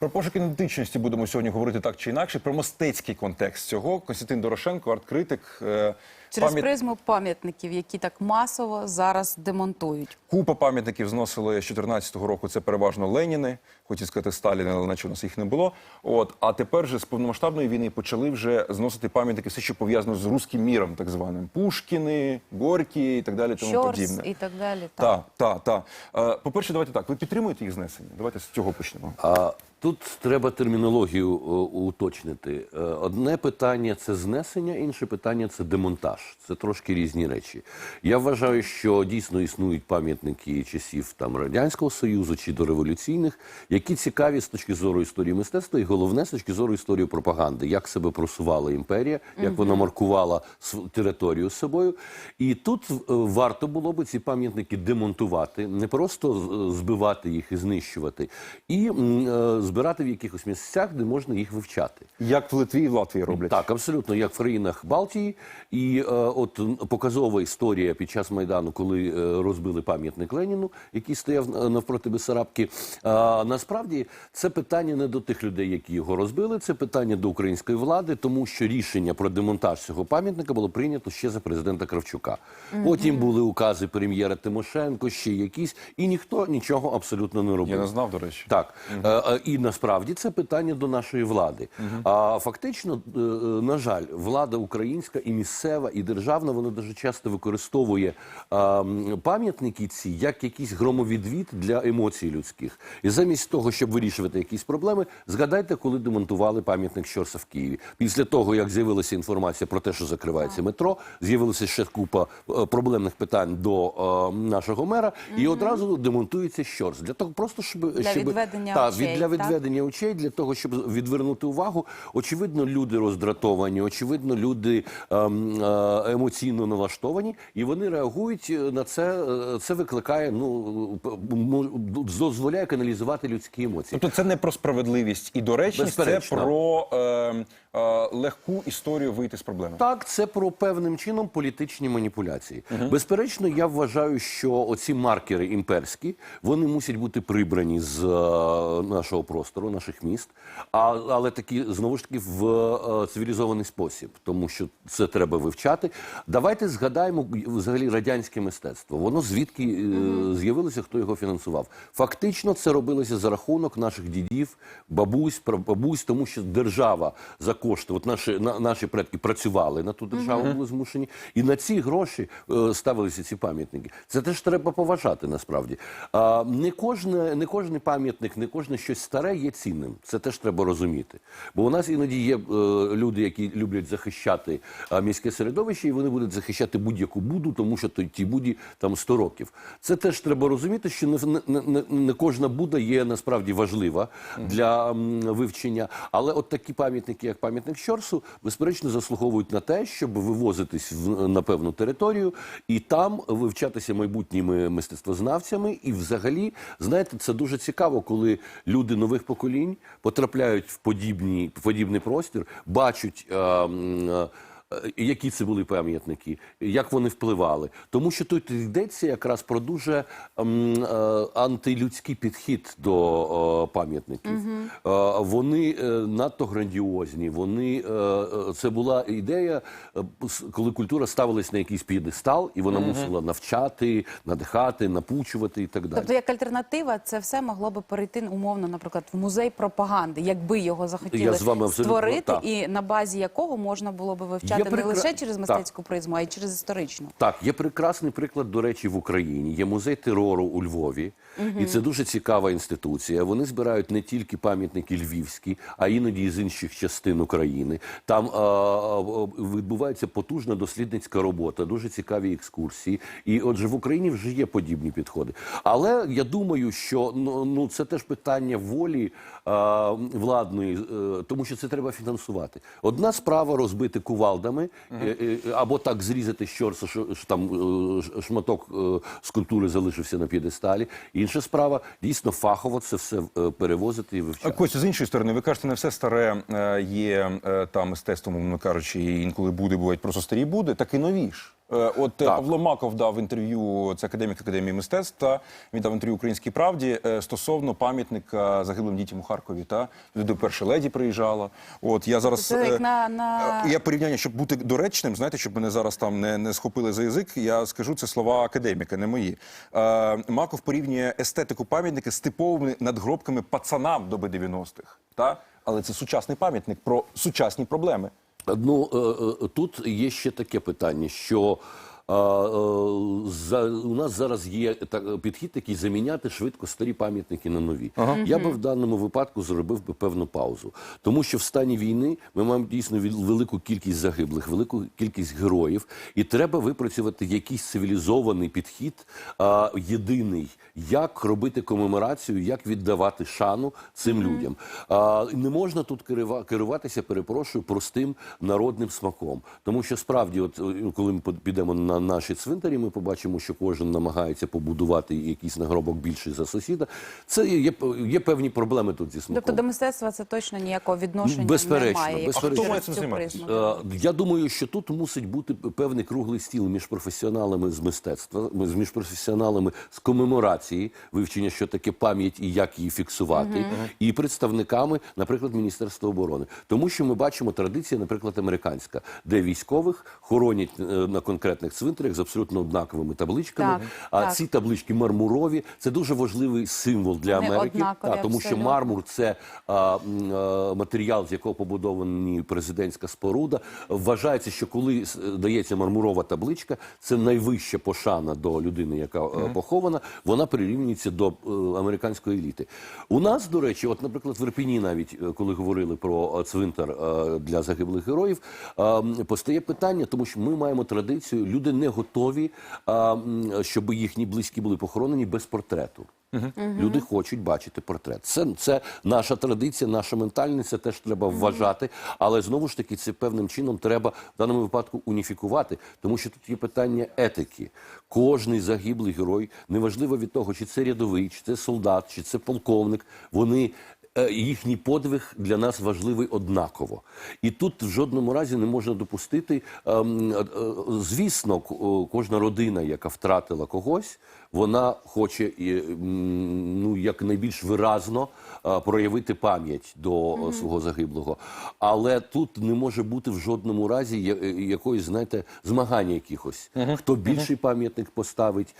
Про пошук ідентичності будемо сьогодні говорити так чи інакше. Про мистецький контекст цього. Константин Дорошенко, арт-критик. е, Через пам'ят- призму пам'ятників, які так масово зараз демонтують. Купа пам'ятників зносили з 14-го року. Це переважно Леніни, хотів сказати Сталіни, але наче у нас їх не було. От а тепер же з повномасштабної війни почали вже зносити пам'ятники, все, що пов'язано з руським міром, так званим Пушкіни, Горькі і так далі. Тому Щорс подібне. і так далі. Так, так, так. Е, По-перше, давайте так. Ви підтримуєте їх знесення? Давайте з цього почнемо. А тут треба термінологію уточнити. Е, Одне питання це знесення, інше питання це демонтаж. Це трошки різні речі. Я вважаю, що дійсно існують пам'ятники часів там радянського союзу чи дореволюційних, які цікаві з точки зору історії мистецтва, і головне з точки зору історії пропаганди, як себе просувала імперія, як вона маркувала територію з собою. І тут е, варто було би ці пам'ятники демонтувати, не просто збивати їх і знищувати, і е, збирати в якихось місцях, де можна їх вивчати. Як в Литві і в Латвії роблять? Так, абсолютно, як в країнах Балтії. І е, от показова історія під час Майдану, коли е, розбили пам'ятник Леніну, який стояв е, навпроти Бесарабки. А, насправді це питання не до тих людей, які його розбили, це питання до української влади, тому що рішення про демонтаж цього пам'ятника було прийнято ще за президента Кравчука. Потім були укази прем'єра Тимошенко, ще якісь, і ніхто нічого абсолютно не робив. Я не знав, до речі. Так Е, е, і насправді це питання до нашої влади. А фактично, е, е, на жаль, влада українська і місцева, і державна, вона дуже часто використовує пам'ятники ці як якийсь громовідвід для емоцій людських. І замість того, щоб вирішувати якісь проблеми, згадайте, коли демонтували пам'ятник Щорса в Києві. Після того, як з'явилася інформація про те, що закривається метро, з'явилася ще купа е, проблемних питань до нашого мера, і одразу демонтується Щорс для того, просто щоб Для відведення та, очей, від, для? Відведення очей, для того, щоб відвернути увагу. Очевидно, люди роздратовані, очевидно, люди ем, е, емоційно налаштовані, і вони реагують е, на це. е, Це викликає, ну дозволяє каналізувати людські емоції. Тобто це не про справедливість і доречність, це про е, легку історію вийти з проблеми. Так, це про певним чином політичні маніпуляції. Безперечно, я вважаю, що оці маркери імперські вони мусять бути прибрані з е, нашого простору, наших міст, а, але такі знову ж таки в е, цивілізований спосіб, тому що це треба вивчати. Давайте згадаємо взагалі радянське мистецтво. Воно звідки е, з'явилося, хто його фінансував. Фактично, це робилося за рахунок наших дідів, бабусь, прабабусь, тому що держава за кошти, от наші на, наші предки працювали на ту державу, були змушені, і на ці гроші е, ставилися ці пам'ятники. Це теж треба поважати насправді. А, не кожне, не кожний пам'ятник, не кожне щось старе є цінним. Це теж треба розуміти. Бо у нас іноді є е, люди, які люблять захищати е, міське середовище, і вони будуть захищати будь-яку буду, тому що той ті буді там 100 років. Це теж треба розуміти, що не, не, не, не кожна буда є насправді важлива для м, вивчення. Але от такі пам'ятники, як пам'ятник Щорсу, безперечно, заслуговують на те, щоб вивозитись в, на певну територію і там вивчатися майбутніми мистецтвознавцями. І взагалі, знаєте, це дуже цікаво, коли люди нових поколінь потрапляють в подібні, подібний простір, бачать. е, е, Е, Які це були пам'ятники, як вони впливали? Тому що тут йдеться якраз про дуже ем, е, антилюдський підхід до е, пам'ятників. Е, вони е, надто грандіозні. Вони е, е, це була ідея, е, коли культура ставилась на якийсь п'єдестал, і вона мусила навчати, надихати, напучувати і так далі. Тобто, як альтернатива, це все могло би перейти умовно, наприклад, в музей пропаганди, якби його захотіли Я з вами створити, і на базі якого можна було би вивчати Є не лише через Так. мистецьку призму, а й через історичну. Так, є прекрасний приклад, до речі, в Україні. Є музей терору у Львові, і це дуже цікава інституція. Вони збирають не тільки пам'ятники львівські, а іноді з інших частин України. Там а, а, відбувається потужна дослідницька робота, дуже цікаві екскурсії. І отже, в Україні вже є подібні підходи. Але я думаю, що ну, ну це теж питання волі а, владної, е, тому що це треба фінансувати. Одна справа розбити кувалдами е, е, або так зрізати щорса, що, що там шматок скульптури залишився на п'єдесталі. Інша справа дійсно фахово це все е, перевозити і вивчати. Костя, з іншої сторони, ви кажете, не все старе е, є там там мистецтвом, умовно кажучи, інколи буде, бувають просто старі буде, так і нові ж. Е, От е, Так. Павло Маков дав інтерв'ю, це академік Академії мистецтв, та він дав інтерв'ю Українській правді е, стосовно пам'ятника загиблим дітям у Харкові. Та туди перша леді приїжджала. От я зараз Це як е, на- на- я порівняння, щоб бути доречним, знаєте, щоб мене зараз там не, не схопили за язик. Я скажу це слова академіка, не мої. Е, Маков порівнює естетику пам'ятника з типовими надгробками пацанам доби 90-х. Та? Але це сучасний пам'ятник про сучасні проблеми. Ну е, е, тут є ще таке питання, що за, у нас зараз є так, підхід, який заміняти швидко старі пам'ятники на нові. Я би в даному випадку зробив би певну паузу, тому що в стані війни ми маємо дійсно велику кількість загиблих, велику кількість героїв, і треба випрацювати якийсь цивілізований підхід, е, єдиний, як робити комеморацію, як віддавати шану цим людям. А, не можна тут керува- керуватися, перепрошую, простим народним смаком. Тому що справді, от е, коли ми підемо на наші цвинтарі, ми побачимо, що кожен намагається побудувати якийсь нагробок більший за сусіда. Це є, є певні проблеми тут зі смаком. Тобто до мистецтва це точно ніякого відношення Безперечно, немає. безперечно. А хто має цим займатися? Е, Я думаю, що тут мусить бути певний круглий стіл між професіоналами з мистецтва, з- між професіоналами з комеморації, вивчення, що таке пам'ять і як її фіксувати, і представниками, наприклад, Міністерства оборони. Тому що ми бачимо традиція, наприклад, американська, де військових хоронять е, на конкретних цвинтарях з абсолютно однаковими табличками. Так, а так. ці таблички мармурові це дуже важливий символ для Вони Америки. однакові Так, тому що мармур це а, а, матеріал, з якого побудовані президентська споруда. Вважається, що коли дається мармурова табличка, це найвища пошана до людини, яка е, похована. Вона прирівнюється до е, американської еліти. У нас, до речі, от, наприклад, в Ірпіні, навіть е, коли говорили про цвинтар для загиблих героїв, постає питання, тому що ми маємо традицію, люди не готові, м, щоб їхні близькі були похоронені без портрету. Люди хочуть бачити портрет. Це, це наша традиція, наша ментальність, це теж треба вважати. Але знову ж таки, це певним чином треба в даному випадку уніфікувати, тому що тут є питання етики. Кожний загиблий герой, неважливо від того, чи це рядовий, чи це солдат, чи це полковник, вони. Е, Їхній подвиг для нас важливий однаково, і тут в жодному разі не можна допустити. ем, е, е, Звісно, кожна родина, яка втратила когось, вона хоче і, ну якнайбільш виразно е, проявити пам'ять до е, свого загиблого. Але тут не може бути в жодному разі е, якоїсь, знаєте, змагання якихось, хто більший пам'ятник поставить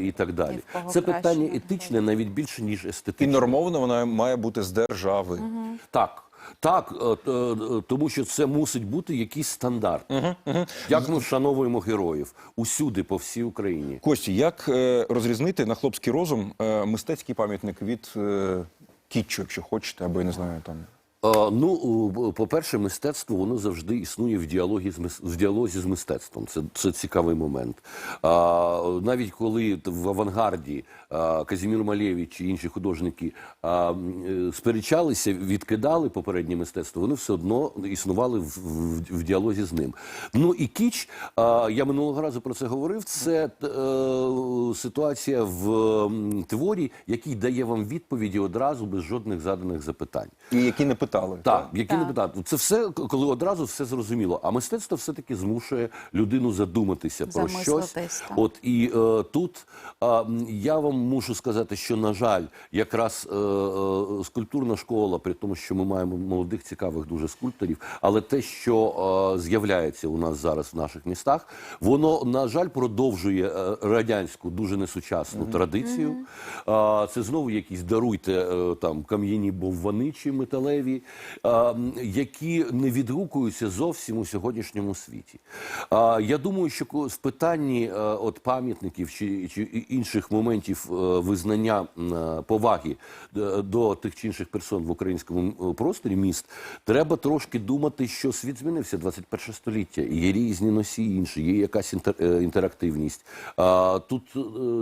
і так далі. І Це краще питання етичне навіть більше ніж І естетичне. нормовано вона має бути з держави. Так. Так, е, е, тому що це мусить бути якийсь стандарт. Як ми вшановуємо героїв усюди, по всій Україні. Кості, як е, розрізнити на хлопський розум мистецький пам'ятник від кітчу, якщо хочете, або я не знаю там. Ну, по-перше, мистецтво воно завжди існує в діалогі з в діалозі з мистецтвом. Це, це цікавий момент. А, навіть коли в авангарді а, Казімір Малєвич і інші художники а, е, сперечалися, відкидали попереднє мистецтво, вони все одно існували в, в, в діалозі з ним. Ну і кіч, а, я минулого разу про це говорив. Це е, ситуація в творі, який дає вам відповіді одразу без жодних заданих запитань. І які не питали. Так, які не питають. Це все, коли одразу все зрозуміло. А мистецтво все-таки змушує людину задуматися про щось. Так. От і е, тут е, я вам мушу сказати, що на жаль, якраз е, е, скульптурна школа, при тому, що ми маємо молодих цікавих дуже скульпторів, але те, що е, з'являється у нас зараз в наших містах, воно на жаль продовжує е, радянську дуже несучасну традицію. Е, це знову якісь даруйте е, там кам'яні боввани чи металеві, які не відгукуються зовсім у сьогоднішньому світі. Я думаю, що в питанні от пам'ятників чи, чи інших моментів визнання поваги е, до тих чи інших персон в українському просторі міст, треба трошки думати, що світ змінився 21 століття. Є різні носії інші, є якась інтер, е, інтерактивність. Тут е,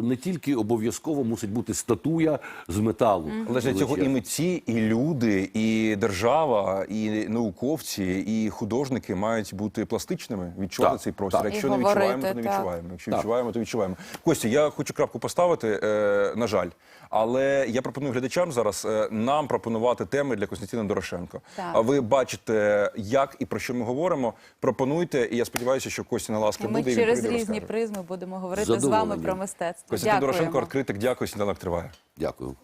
не тільки обов'язково мусить бути статуя з металу. Але ж цього і митці, і люди, і держава, і науковці, і художники мають бути пластичними, відчувати Так, цей простір. так. Якщо І не відчуваємо, то не так. відчуваємо. Якщо Так. відчуваємо, то відчуваємо. Костя, я хочу крапку поставити, е, на жаль. Але я пропоную глядачам зараз е, нам пропонувати теми для Костянтина Дорошенко. Так. А ви бачите, як і про що ми говоримо. Пропонуйте, і я сподіваюся, що Костя ласка І ми буде і через різні розкаже. призми будемо говорити з вами про мистецтво. Костянтин Дорошенко, арт-критик. Дякую, сніданок триває. Дякую.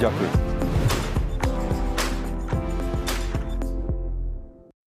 Дякую.